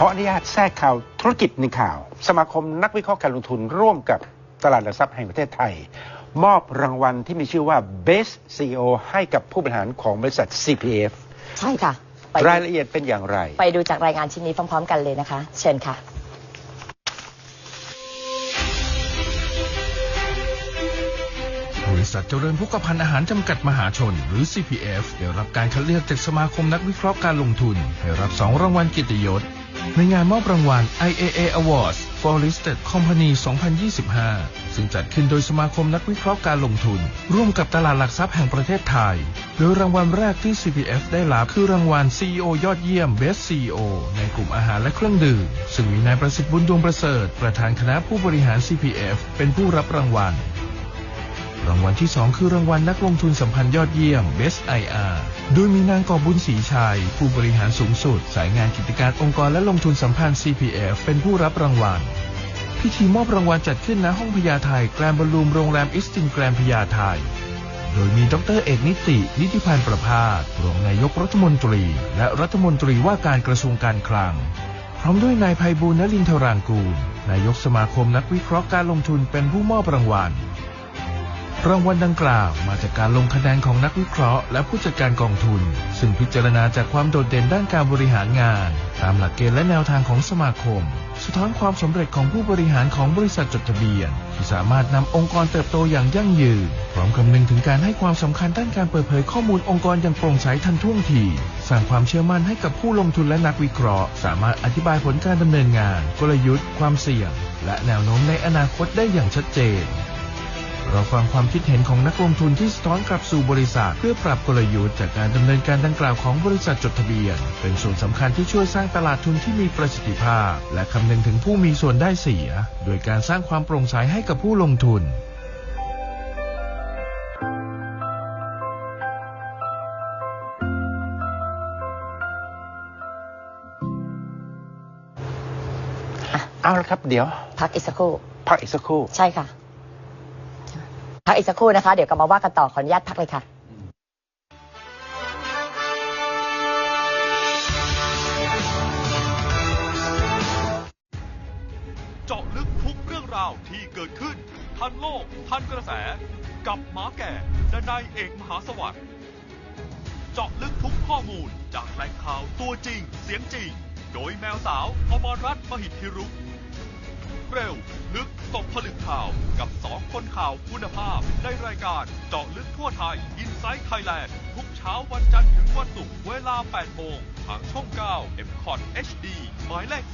ขออนุญาตแทรกข่าวธุรกิจในข่าว สมาคมนักวิเคราะห์การลงทุนร่วมกับตลาดหลักทรัพย์แห่งประเทศไทย มอบรางวัลที่มีชื่อว่า Best CEO ให้กับผู้บริหารของบริษัท CPF ใช่ค่ะไปรายละเอียดเป็นอย่างไร ไปดูจากรายงานชิ้นนี้พร้อม ๆ กันเลยนะคะ เชิญค่ะบริษัทเจริญพุกพันธ์อาหารจำกัดมหาชน หรือ CPF ได้รับการคัดเลือกจากสมาคมนักวิเคราะห์การลงทุน ให้รับ2รางวัลเกียรติยศ ในงานมอบรางวัล IAA Awards for Listed Company 2025 ซึ่งจัดขึ้นโดยสมาคมนักวิเคราะห์การลงทุน ร่วมกับตลาดหลักทรัพย์แห่งประเทศไทย โดยรางวัลแรกที่ CPF ได้รับคือรางวัล CEO ยอดเยี่ยม Best CEO ในกลุ่มอาหารและเครื่องดื่ม ซึ่งมีนายประสิทธิ์บุญดวงประเสริฐ ประธานคณะผู้บริหาร CPF เป็นผู้รับรางวัล รางวัลที่ 2 คือรางวัลนักลงทุนสัมพันธ์ยอดเยี่ยม Best IR โดยมีนางกอบบุญศรีชัย ผู้บริหารสูงสุด สายงานกิจการองค์กรและลงทุนสัมพันธ์ CPF เป็นผู้รับรางวัล พิธีมอบรางวัลจัดขึ้นณห้องพญาไทแกรนบอลลูมโรงแรมอิสตินแกรนพญาไทยโดยมีดรเอกนิติ นิติพันธ์ประภาสรองนายกรัฐมนตรี และรัฐมนตรีว่าการกระทรวงการคลัง พร้อมด้วยนายภัยบูลย์นลินทรางกูล นายกสมาคมนักวิเคราะห์การลงทุนเป็นผู้มอบรางวัล รางวัลดังกล่าวมาจากการลงคะแนนของนักวิเคราะห์และผู้จัดการกองทุน ซึ่งพิจารณาจากความโดดเด่นด้านการบริหารงาน ตามหลักเกณฑ์และแนวทางของสมาคม สะท้อนความสำเร็จของผู้บริหารของบริษัทจดทะเบียน ที่สามารถนำองค์กรเติบโตอย่างยั่งยืน พร้อมคำนึงถึงการให้ความสำคัญด้านการเปิดเผยข้อมูลองค์กรอย่างโปร่งใสทันท่วงทีสร้างความเชื่อมั่นให้กับผู้ลงทุนและนักวิเคราะห์ สามารถอธิบายผลการดำเนินงาน กลยุทธ์ ความเสี่ยง และแนวโน้มในอนาคตได้อย่างชัดเจน เราฟังความคิดเห็นของนักลงทุนที่สะท้อนกลับสู่บริษัท เพื่อปรับกลยุทธ์จากการดำเนินการดังกล่าวของบริษัทจดทะเบียน เป็นส่วนสำคัญที่ช่วยสร้างตลาดทุนที่มีประสิทธิภาพ และคำนึงถึงผู้มีส่วนได้เสีย โดยการสร้างความโปร่งใสให้กับผู้ลงทุนเอาละครับ เดี๋ยว พักอีกสักครู่ พักอีกสักครู่ ใช่ค่ะ พักอีกสักครู่นะคะ เดี๋ยวกลับมาว่ากันต่อขออนุญาตพักเลยค่ะเจาะลึกทุกเรื่องราวที่เกิดขึ้น ทันโลก ทันกระแส กับหมาแก่ดนายเอกมหาสวัสดิ์เจาะลึกทุกข้อมูลจากแหล่งข่าวตัวจริง เสียงจริง โดยแมวสาวอมรรัตน์มหิทธิรุก เร็ว ลึกตกผลึกข่าวกับสองคนข่าวคุณภาพ ในรายการเจาะลึกทั่วไทย i n s i ซ e Thailand ทุกเช้าวันจันทร์ถึงวันศุกร์เวลา 8 โมง ทางช่อง 9 m c o t HD หมายเลข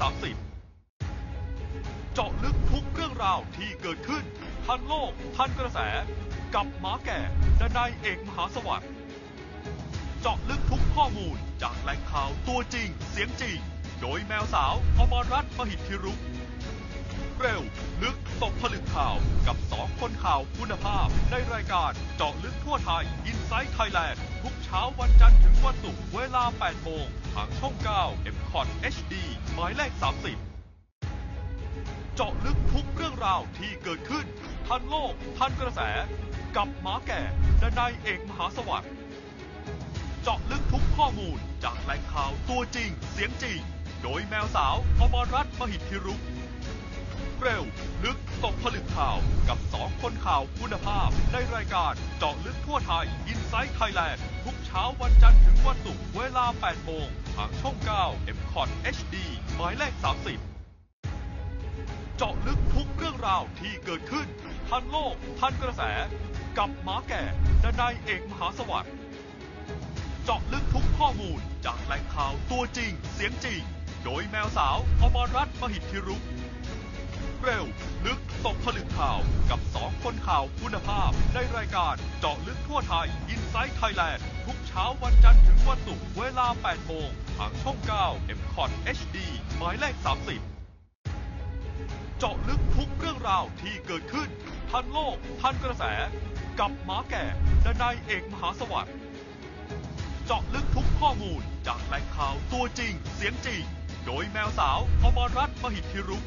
30 เจาะลึกทุกเรื่องราวที่เกิดขึ้น ทันโลก ทันกระแส กับหมาแก่ดนายเอกมหาสวัสดิ์เจาะลึกทุกข้อมูลจากแหล่งข่าวตัวจริง เสียงจริง โดยแมวสาวอมรรัตน์มหิทธิรุก เร็ว ลึกตกผลึกข่าวกับสองคนข่าวคุณภาพ ในรายการเจาะลึกทั่วไทย i n s i ซ e Thailand ทุกเช้าวันจันทร์ถึงวันศุกร์เวลา 8 โมง ทางช่อง 9 m c o t HD หมายเลข 30 เจาะลึกทุกเรื่องราวที่เกิดขึ้น ทันโลก ทันกระแส กับหมาแก่ดนายเอกมหาสวัสดิ์เจาะลึกทุกข้อมูลจากแหล่งข่าวตัวจริง เสียงจริง โดยแมวสาวอมรรัตน์มหิทธิรุก เร็ว ลึกตกผลึกข่าวกับสองคนข่าวคุณภาพ ในรายการเจาะลึกทั่วไทย i n s i ซ e Thailand ทุกเช้าวันจันทร์ถึงวันศุกร์เวลา 8 โมง ทางช่อง 9 m c o t HD หมายเลข 30 เจาะลึกทุกเรื่องราวที่เกิดขึ้น ทันโลก ทันกระแส กับหมาแก่ดนายเอกมหาสวัสดิ์เจาะลึกทุกข้อมูลจากแหล่งข่าวตัวจริง เสียงจริง โดยแมวสาวอมรรัตน์มหิทธิรุก เร็ว ลึกตกผลึกข่าวกับสองคนข่าวคุณภาพ ในรายการเจาะลึกทั่วไทย i n s i ซ e Thailand ทุกเช้าวันจันทร์ถึงวันศุกร์เวลา 8 โมงทางช่อง 9 m c o t HD หมายเลข 30 เจาะลึกทุกเรื่องราวที่เกิดขึ้น ทันโลก ทันกระแส กับหมาแก่ดนายเอกมหาสวัสดิ์เจาะลึกทุกข้อมูลจากแหล่งข่าวตัวจริง เสียงจริง โดยแมวสาวอมรรัตน์มหิทธิรุก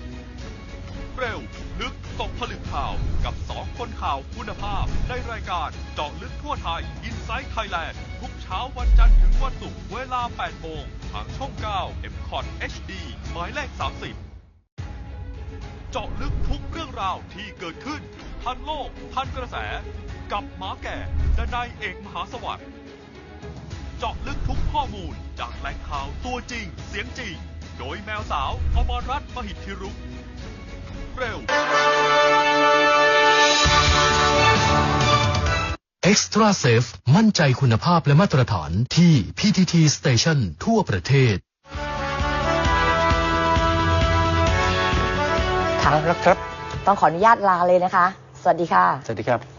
เร็ว ลึกตกผลึกข่าวกับสองคนข่าวคุณภาพ ในรายการเจาะลึกทั่วไทย i n s i ซ e Thailand ทุกเช้าวันจันทร์ถึงวันศุกร์เวลา 8 โมง ทางช่อง 9 m c o t HD หมหมายเลข 30 เจาะลึกทุกเรื่องราวที่เกิดขึ้น ทันโลก ทันกระแส กับหมาแก่ดนายเอกมหาสวัสดิ์เจาะลึกทุกข้อมูลจากแหล่งข่าวตัวจริง เสียงจริง โดยแมวสาวอมรรัตน์มหิทธิรุก เร็ว Extra Safe มั่นใจคุณภาพและมาตรฐานที่ PTT Station ทั่วประเทศค่ะเอาละครับ ต้องขออนุญาตลาเลยนะคะ สวัสดีค่ะ สวัสดีครับ